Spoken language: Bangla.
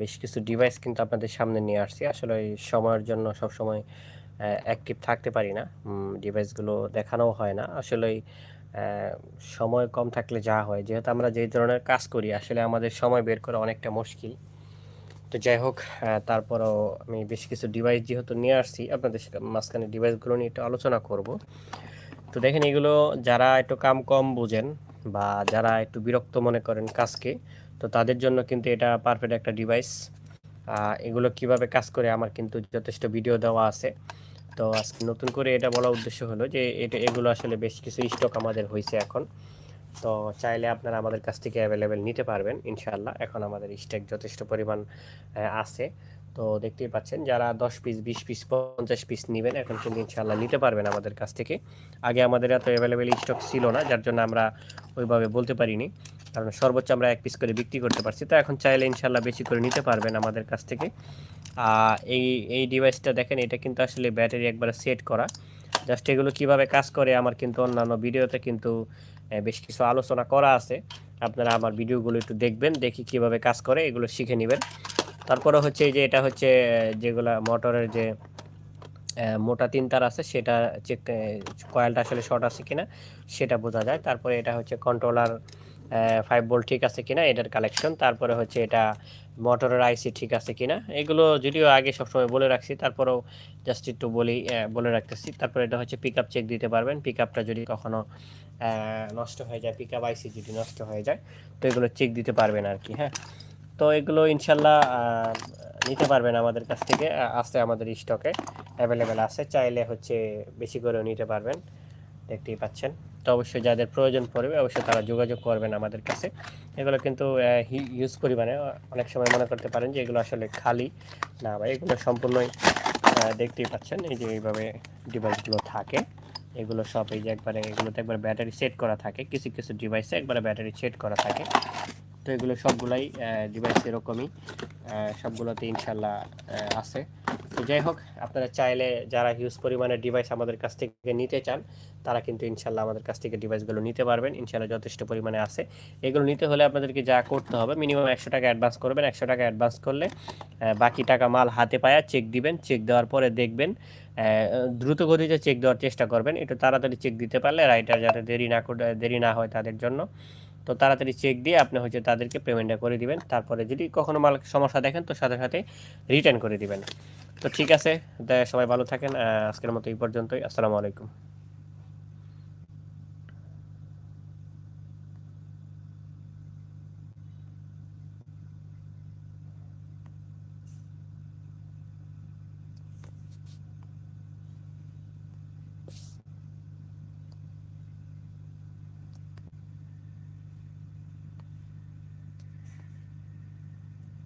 বেশ কিছু ডিভাইস কিন্তু আপনাদের সামনে নিয়ে আসছি। আসলে সময়ের জন্য সব সময় অ্যাক্টিভ থাকতে পারি না। ডিভাইসগুলো দেখানোও হয় না। আসলে সময় কম থাকলে যা হয়। যেহেতু আমরা যে ধরনের কাজ করি, আসলে আমাদের সময় বের করা অনেকটা মুশকিল। তো যাই হোক তারপরও আমি বেশ কিছু ডিভাইস যেহেতু নিয়ে আসছি, আপনাদের মাঝখানে ডিভাইসগুলো নিয়ে একটু আলোচনা করব। তো দেখেন এগুলো যারা একটু কাম কম বোঝেন বা যারা একটু বিরক্ত মনে করেন কাজকে তো তাদের জন্য কিন্তু এটা পারফেক্ট একটা ডিভাইস এগুলো কীভাবে কাজ করে আমার কিন্তু যথেষ্ট ভিডিও দেওয়া আছে। তো আজকে নতুন করে এটা বলা উদ্দেশ্য হলো যে এটা, এগুলো আসলে বেশ কিছু স্টক আমাদের হয়েছে এখন। তো চাইলে আপনারা আমাদের কাছ থেকে অ্যাভেলেবেল নিতে পারবেন, ইনশাআল্লাহ। এখন আমাদের স্টক যথেষ্ট পরিমাণ আছে। তো দেখতেই পাচ্ছেন যারা দশ পিস বিশ পিস পঞ্চাশ পিস নেবেন, এখন কিন্তু ইনশাআল্লাহ নিতে পারবেন আমাদের কাছ থেকে। আগে আমাদের এত অ্যাভেলেবেল স্টক ছিল না, যার জন্য আমরা ওইভাবে বলতে পারিনি। কারণ সর্বোচ্চ আমরা এক পিস করে বিক্রি করতে পারছি। তো এখন চাইলে ইনশাল্লাহ বেশি করে নিতে পারবেন আমাদের কাছ থেকে। এই এই ডিভাইসটা দেখেন, এটা কিন্তু আসলে ব্যাটারি একবারে সেট করা। জাস্ট এগুলো কীভাবে কাজ করে আমার কিন্তু অন্যান্য ভিডিওতে কিন্তু বেশ কিছু আলোচনা করা আছে। আপনারা আমার ভিডিওগুলো একটু দেখবেন, দেখি কীভাবে কাজ করে, এগুলো শিখে নেবেন। তারপরে হচ্ছে যে, এটা হচ্ছে যেগুলা মোটরের যে মোটা তিন তার আছে, সেটা চেক কয়েলটা আসলে শর্ট আছে কিনা, সেটা বোঝা যায়। তারপরে এটা হচ্ছে কন্ট্রোলার ফাইভ বোল্ট ঠিক আছে কিনা এটার কালেকশন তারপরে হচ্ছে এটা মোটরের আইসি ঠিক আছে কিনা, এগুলো যদিও আগে সবসময় বলে রাখছি, তারপরেও জাস্ট একটু বলি বলে রাখতেছি। তারপরে এটা হচ্ছে পিক চেক দিতে পারবেন পিক যদি কখনো নষ্ট হয়ে যায় পিক আইসি যদি নষ্ট হয়ে যায়, তো এগুলো চেক দিতে পারবেন আর কি হ্যাঁ। তো এগুলো ইনশাল্লাহ নিতে পারবেন আমাদের কাছ থেকে আছে আমাদের স্টকে অ্যাভেলেবেল আছে, চাইলে হচ্ছে বেশি করেও নিতে পারবেন, দেখতেই পাচ্ছেন। তো অবশ্যই যাদের প্রয়োজন পড়বে, অবশ্যই তারা যোগাযোগ করবেন আমাদের কাছে। এগুলো কিন্তু ইউজ করি মানে অনেক সময় মনে করতে পারেন যে এগুলো আসলে খালি না বা এগুলো সম্পূর্ণই দেখতেই পাচ্ছেন। এই যে এইভাবে ডিভাইসগুলো থাকে, এগুলো সব এই যে একবারে, এগুলোতে একবার ব্যাটারি সেট করা থাকে, কিছু কিছু ডিভাইসে একবারে ব্যাটারি সেট করা থাকে। তো এগুলো সবগুলাই ডিভাইস এরকমই সবগুলোতে ইনশাল্লাহ আছে। তো যাই হোক, আপনারা চাইলে যারা হিউজ পরিমাণের ডিভাইস আমাদের কাছ থেকে নিতে চান, তারা কিন্তু ইনশাল্লাহ আমাদের কাছ থেকে ডিভাইসগুলো নিতে পারবেন। ইনশাল্লাহ যথেষ্ট পরিমাণে আছে। এগুলো নিতে হলে আপনাদেরকে যা করতে হবে মিনিমাম একশো টাকা অ্যাডভান্স করবেন। একশো টাকা অ্যাডভান্স করলে বাকি টাকা মাল হাতে পায়া চেক দিবেন। চেক দেওয়ার পরে দেখবেন দ্রুত গতিতে চেক দেওয়ার চেষ্টা করবেন। একটু তাড়াতাড়ি চেক দিতে পারলে রাইটার যাতে দেরি না দেরি না হয় তাদের জন্য। তো তাড়াতাড়ি চেক দিয়ে আপনি হচ্ছে তাদেরকে পেমেন্টটা করে দিবেন। তারপরে যদি কখনো মাল সমস্যা দেখেন, তো সাথে সাথে রিটার্ন করে দিবেন। তো ঠিক আছে সবাই ভালো থাকেন আজকের মতো এই পর্যন্তই। আসসালামু আলাইকুম।